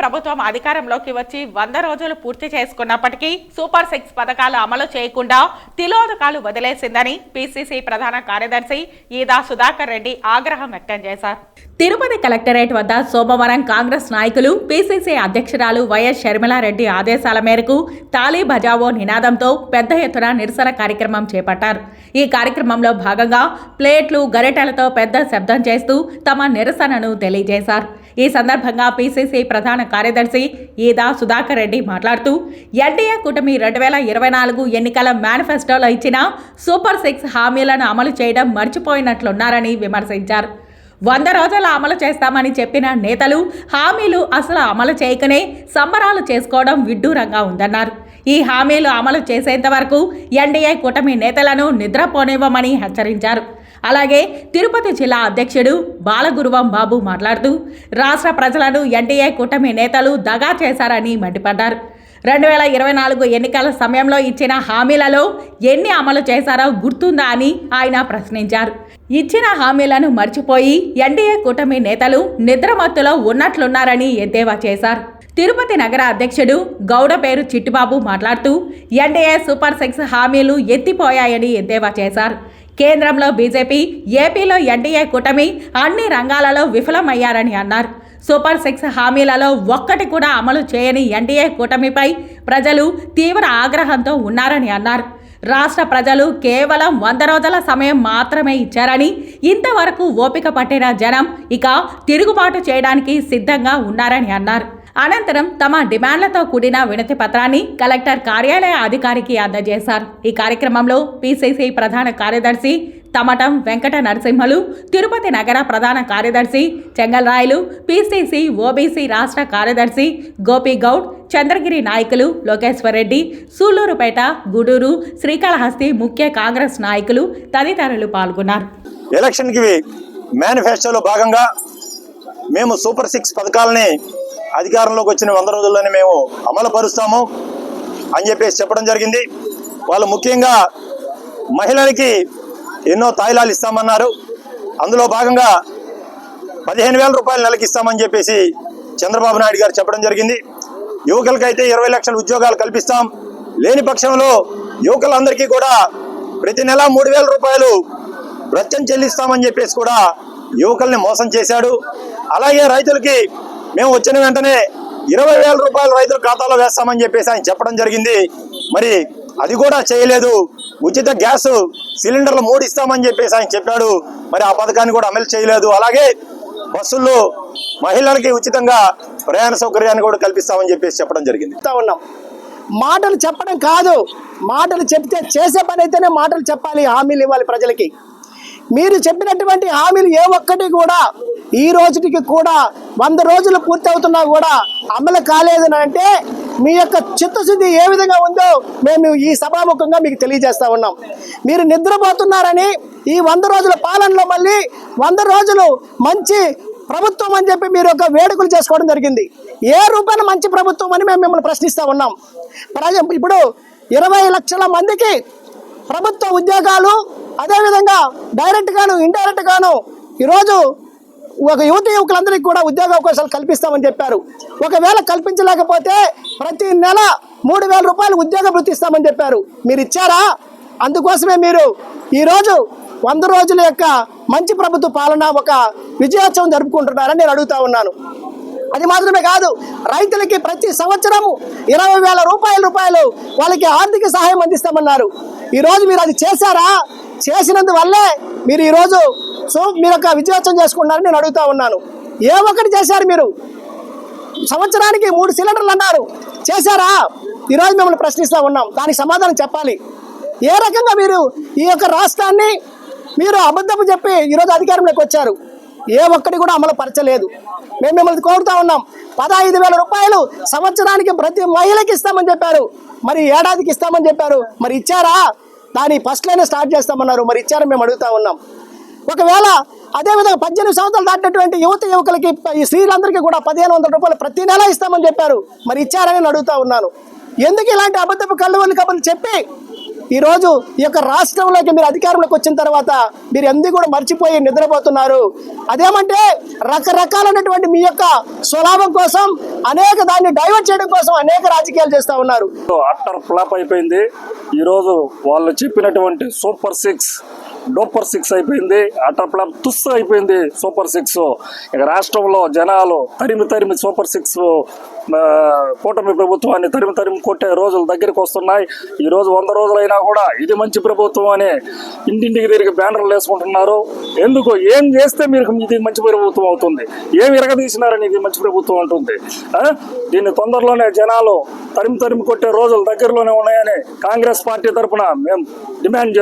ప్రభుత్వం అధికారంలోకి వచ్చి వంద రోజులు పూర్తి చేసుకున్నప్పటికీ సూపర్ సిక్స్ పథకాలు అమలు చేయకుండా తిలోదకాలు వదిలేసిందని పిసిసి ప్రధాన కార్యదర్శి ఈదా సుధాకర్ రెడ్డి ఆగ్రహం వ్యక్తం చేశారు. తిరుపతి కలెక్టరేట్ వద్ద సోమవారం కాంగ్రెస్ నాయకులు పిసిసి అధ్యక్షురాలు వైఎస్ షర్మిలారెడ్డి ఆదేశాల మేరకు తాలీ బజావో నినాదంతో పెద్ద ఎత్తున నిరసన కార్యక్రమం చేపట్టారు. ఈ కార్యక్రమంలో భాగంగా ప్లేట్లు గరిటెలతో పెద్ద శబ్దం చేస్తూ తమ నిరసనను తెలియజేశారు. ఈ సందర్భంగా పిసిసి ప్రధాన కార్యదర్శి ఈదా సుధాకర్ రెడ్డి మాట్లాడుతూ ఎన్డీఏ కూటమి రెండు వేల ఇరవై నాలుగు ఎన్నికల మేనిఫెస్టోలో ఇచ్చిన సూపర్ సిక్స్ హామీలను అమలు చేయడం మర్చిపోయినట్లున్నారని విమర్శించారు. వంద రోజులు అమలు చేస్తామని చెప్పిన నేతలు హామీలు అసలు అమలు చేయకనే సంబరాలు చేసుకోవడం విడ్డూరంగా ఉందన్నారు. ఈ హామీలు అమలు చేసేంత వరకు ఎన్డీఏ కూటమి నేతలను నిద్రపోనివ్వమని హెచ్చరించారు. అలాగే తిరుపతి జిల్లా అధ్యక్షుడు బాలగురువం బాబు మాట్లాడుతూ రాష్ట్ర ప్రజలను ఎన్డీఏ కూటమి నేతలు దగా చేశారని మండిపడ్డారు. రెండు వేల ఇరవై నాలుగు ఎన్నికల సమయంలో ఇచ్చిన హామీలలో ఎన్ని అమలు చేశారో గుర్తుందా అని ఆయన ప్రశ్నించారు. ఇచ్చిన హామీలను మర్చిపోయి ఎన్డీఏ కూటమి నేతలు నిద్రమత్తులో ఉన్నట్లున్నారని ఎద్దేవా చేశారు. తిరుపతి నగర అధ్యక్షుడు గౌడ పేరు చిట్టిబాబు మాట్లాడుతూ ఎన్డీఏ సూపర్ సిక్స్ హామీలు ఎత్తిపోయాయని ఎద్దేవా చేశారు. కేంద్రంలో బీజేపీ ఏపీలో ఎన్డీఏ కూటమి అన్ని రంగాలలో విఫలమయ్యారని అన్నారు. సూపర్ సిక్స్ హామీలలో ఒక్కటి కూడా అమలు చేయని ఎన్డీఏ కూటమిపై ప్రజలు తీవ్ర ఆగ్రహంతో ఉన్నారని అన్నారు. రాష్ట్ర ప్రజలు కేవలం వంద రోజుల సమయం మాత్రమే ఇచ్చారని ఇంతవరకు ఓపిక పట్టిన జనం ఇక తిరుగుబాటు చేయడానికి సిద్ధంగా ఉన్నారని అన్నారు. అనంతరం తమ డిమాండ్లతో కూడిన వినతి పత్రాన్ని కలెక్టర్ కార్యాలయ అధికారికి అందజేశారు. ఈ కార్యక్రమంలో పిసిసి ప్రధాన కార్యదర్శి తమటం వెంకట నరసింహలు తిరుపతి నగర ప్రధాన కార్యదర్శి చెంగల్రాయలు పిసిసి ఓబీసీ రాష్ట్ర కార్యదర్శి గోపిగౌడ్ చంద్రగిరి నాయకులు లోకేశ్వరరెడ్డి సూళ్ళూరుపేట గుడూరు శ్రీకాళహస్తి ముఖ్య కాంగ్రెస్ నాయకులు తదితరులు పాల్గొన్నారు. ఎలక్షన్కి మేనిఫెస్టోలో భాగంగా మేము సూపర్ సిక్స్ పథకాలని అధికారంలోకి వచ్చిన వంద రోజుల్లోనే మేము అమలు పరుస్తాము అని చెప్పేసి చెప్పడం జరిగింది. వాళ్ళు ముఖ్యంగా మహిళలకి ఎన్నో తాయిలాలు ఇస్తామన్నారు. అందులో భాగంగా పదిహేను వేల రూపాయలు నెలకి ఇస్తామని చెప్పేసి చంద్రబాబు నాయుడు గారు చెప్పడం జరిగింది. యువకులకైతే ఇరవై లక్షల ఉద్యోగాలు కల్పిస్తాం. లేని పక్షంలో యువకులందరికీ కూడా ప్రతి నెల మూడు వేల రూపాయలు రచ్చం చెల్లిస్తామని చెప్పేసి కూడా యువకుల్ని మోసం చేశాడు. అలాగే రైతులకి మేము వచ్చిన వెంటనే ఇరవై వేల రూపాయలు రైతుల ఖాతాలో వేస్తామని చెప్పేసి ఆయన చెప్పడం జరిగింది. మరి అది కూడా చేయలేదు. ఉచిత గ్యాస్ సిలిండర్లు మూడు ఇస్తామని చెప్పేసి ఆయన చెప్పాడు. మరి ఆ పథకాన్ని కూడా అమలు చేయలేదు. అలాగే బస్సుల్లో మహిళలకి ఉచితంగా ప్రయాణ సౌకర్యాన్ని కూడా కల్పిస్తామని చెప్పేసి చెప్పడం జరిగింది. ఉన్నాం. మాటలు చెప్పడం కాదు. మాటలు చెప్తే చేసే పని అయితేనే మాటలు చెప్పాలి హామీలు ఇవ్వాలి ప్రజలకి. మీరు చెప్పినటువంటి హామీలు ఏ ఒక్కటి కూడా ఈ రోజుకి కూడా వంద రోజులు పూర్తి అవుతున్నా కూడా అమలు కాలేదని అంటే మీ యొక్క చిత్తశుద్ధి ఏ విధంగా ఉందో మేము ఈ సభాముఖంగా మీకు తెలియజేస్తా ఉన్నాం. మీరు నిద్రపోతున్నారని ఈ వంద రోజుల పాలనలో మళ్ళీ వంద రోజులు మంచి ప్రభుత్వం అని చెప్పి మీరు ఒక వేడుకలు చేసుకోవడం జరిగింది. ఏ రూపాయలు మంచి ప్రభుత్వం అని మేము మిమ్మల్ని ప్రశ్నిస్తూ ఉన్నాం. ప్రజ ఇప్పుడు ఇరవై లక్షల మందికి ప్రభుత్వ ఉద్యోగాలు అదేవిధంగా డైరెక్ట్గాను ఇండైరెక్ట్గాను ఈరోజు ఒక యువత యువకులందరికీ కూడా ఉద్యోగ అవకాశాలు కల్పిస్తామని చెప్పారు. ఒకవేళ కల్పించలేకపోతే ప్రతి నెల మూడు వేల రూపాయలు ఉద్యోగ వృత్తి ఇస్తామని చెప్పారు. మీరు ఇచ్చారా? అందుకోసమే మీరు ఈరోజు వంద రోజుల యొక్క మంచి ప్రభుత్వ పాలన ఒక విజయోత్సవం జరుపుకుంటున్నారని నేను అడుగుతా ఉన్నాను. అది మాత్రమే కాదు రైతులకి ప్రతి సంవత్సరము ఇరవై వేల రూపాయల రూపాయలు వాళ్ళకి ఆర్థిక సహాయం అందిస్తామన్నారు. ఈరోజు మీరు అది చేశారా? చేసినందువల్లే మీరు ఈరోజు సో మీరు ఒక విజయోత్సవం చేసుకున్నారని నేను అడుగుతా ఉన్నాను. ఏ ఒక్కటి చేశారు మీరు? సంవత్సరానికి మూడు సిలిండర్లు అన్నారు. చేశారా? ఈరోజు మిమ్మల్ని ప్రశ్నిస్తూ ఉన్నాం. దానికి సమాధానం చెప్పాలి. ఏ రకంగా మీరు ఈ యొక్క రాష్ట్రాన్ని మీరు అబద్ధపు చెప్పి ఈరోజు అధికారంలోకి వచ్చారు? ఏ ఒక్కటి కూడా అమలు పరచలేదు. మేము మిమ్మల్ని కోరుతా ఉన్నాం. పదహైదు వేల రూపాయలు సంవత్సరానికి ప్రతి మహిళకి ఇస్తామని చెప్పారు. మరి ఏడాదికి ఇస్తామని చెప్పారు. మరి ఇచ్చారా? దాని ఫస్ట్లోనే స్టార్ట్ చేస్తామన్నారు. మరి ఇచ్చారని మేము అడుగుతా ఉన్నాం. ఒకవేళ అదేవిధంగా పద్దెనిమిది సంవత్సరాలు దాటినటువంటి యువత యువకులకి ఈ స్త్రీలందరికీ కూడా పదిహేను వందల రూపాయలు ప్రతి నెల ఇస్తామని చెప్పారు. మరి ఇచ్చారని నేను అడుగుతా ఉన్నాను. ఎందుకు ఇలాంటి అబద్ధపు కళ్ళు కబుర్లు చెప్పి ఈరోజు ఈ యొక్క రాష్ట్రంలోకి మీరు అధికారంలోకి వచ్చిన తర్వాత మీరు ఎందుకు కూడా మర్చిపోయి నిద్రపోతున్నారు? అదేమంటే రకరకాలైనటువంటి మీ యొక్క స్వలాభం కోసం అనేక దాన్ని డైవర్ట్ చేయడం కోసం అనేక రాజకీయాలు చేస్తూ ఉన్నారు. అట్టర్ ఫ్లాప్ అయిపోయింది. ఈరోజు వాళ్ళు చెప్పినటువంటి సూపర్ సిక్స్ డూపర్ సిక్స్ అయిపోయింది అట్టర్ ఫ్లాప్ తుస్ అయిపోయింది సూపర్ సిక్స్. ఇక రాష్ట్రంలో జనాలు తరిమి తరిమి సూపర్ సిక్స్ కూటమి ప్రభుత్వాన్ని తరిమి తరిమి కొట్టే రోజులు దగ్గరికి వస్తున్నాయి. ఈ రోజు వంద రోజులైనా కూడా ఇది మంచి ప్రభుత్వం అని ఇంటింటికి తిరిగి బ్యానర్లు వేసుకుంటున్నారు. ఎందుకు? ఏం చేస్తే మీరు ఇది మంచి ప్రభుత్వం అవుతుంది? ఏం ఇరగదీసినారని ఇది మంచి ప్రభుత్వం అంటుంది? దీన్ని తొందరలోనే జనాలు తరిమి తరిమి కొట్టే రోజులు దగ్గరలోనే ఉన్నాయని కాంగ్రెస్ పార్టీ తరఫున మేము డిమాండ్